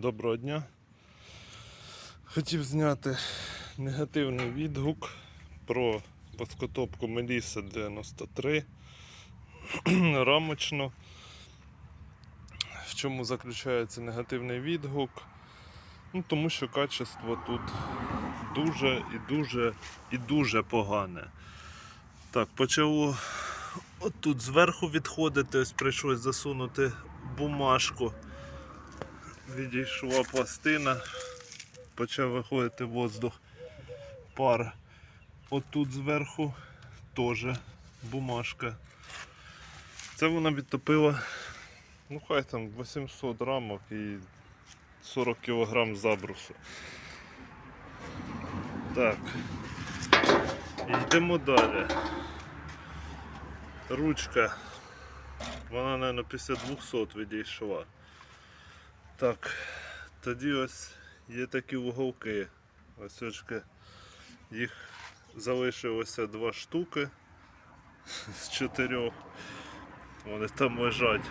Доброго дня. Хотів зняти негативний відгук про воскотопку Меліса 93 рамочно. В чому заключається негативний відгук? Ну, тому що качество тут дуже і дуже і дуже погане. Так, почало отут зверху відходити, ось прийшлось засунути бумажку відійшла пластина, почав виходити воздух, пар. Отут зверху теж бумажка. Це вона відтопила, ну хай там 800 рамок і 40 кг забрусу. Так. Йдемо далі. Ручка. Вона, мабуть, після 200 відійшла. Так, тоді ось є такі уголки. Ось очки. Їх залишилося два штуки з чотирьох. Вони там лежать.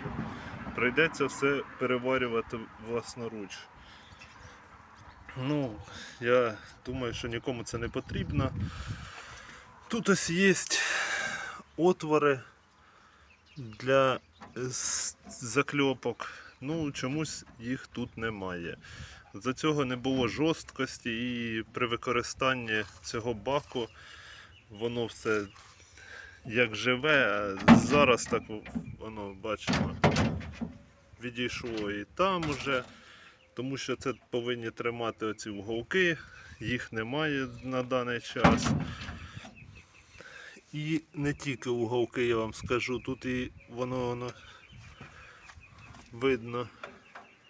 Прийдеться все переварювати власноруч. Ну, я думаю, що нікому це не потрібно. Тут ось є отвори для закльопок. Ну, чомусь їх тут немає. За цього не було жорсткості і при використанні цього баку воно все як живе, а зараз так воно бачимо відійшло і там уже, тому що це повинні тримати оці уголки, їх немає на даний час. І не тільки уголки, я вам скажу, тут і воно, воно видно.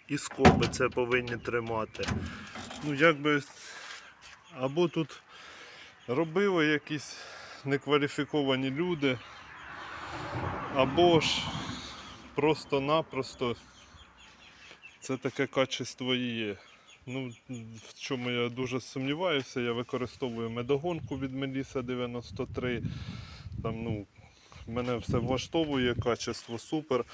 І скоби це повинні тримати. Ну, якби або тут робили якісь некваліфіковані люди, або ж просто-напросто це таке качество і є. Ну, в чому я дуже сумніваюся, я використовую медогонку від Меліса 93. Там, ну, мене все влаштовує, качество супер.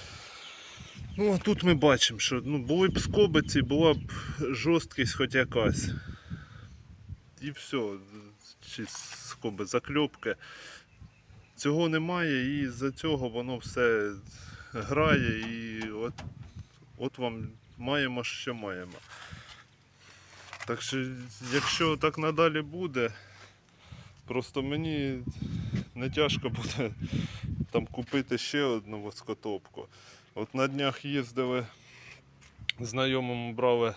Ну, а тут ми бачимо, що ну, були б скобиці, була б жорсткість хоч якась. І все, чи скоби, закльопки. Цього немає, і з-за цього воно все грає і от, от вам маємо, що маємо. Так що, якщо так надалі буде, просто мені не тяжко буде там купити ще одну воскотопку. От на днях їздили, знайомому брали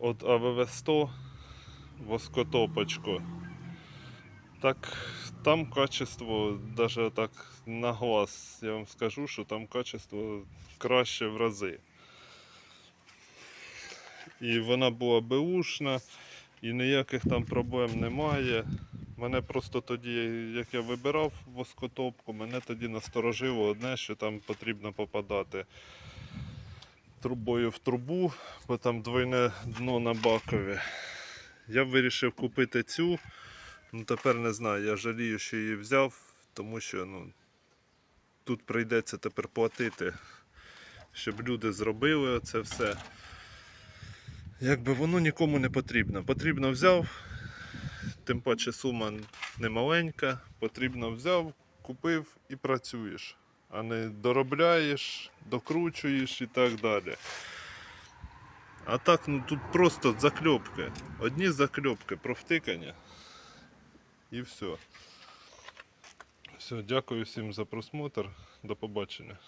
от АВВ-100 воскотопочку. Так там качество, навіть так на глаз, я вам скажу, що там качество краще в рази. І вона була беушна, і ніяких там проблем немає. Мене просто тоді, як я вибирав воскотопку, мене тоді насторожило одне, що там потрібно попадати трубою в трубу, бо там двойне дно на бакові. Я вирішив купити цю. Ну тепер не знаю, я жалію, що її взяв, тому що ну, тут прийдеться тепер платити, щоб люди зробили це все. Якби воно нікому не потрібно. Потрібно взяв, тим паче сума не маленька, потрібно взяв, купив і працюєш, а не доробляєш, докручуєш і так далі. А так, ну тут просто закльопки. Одні закльопки, провтикання. І все. Все, дякую всім за просмотр. До побачення.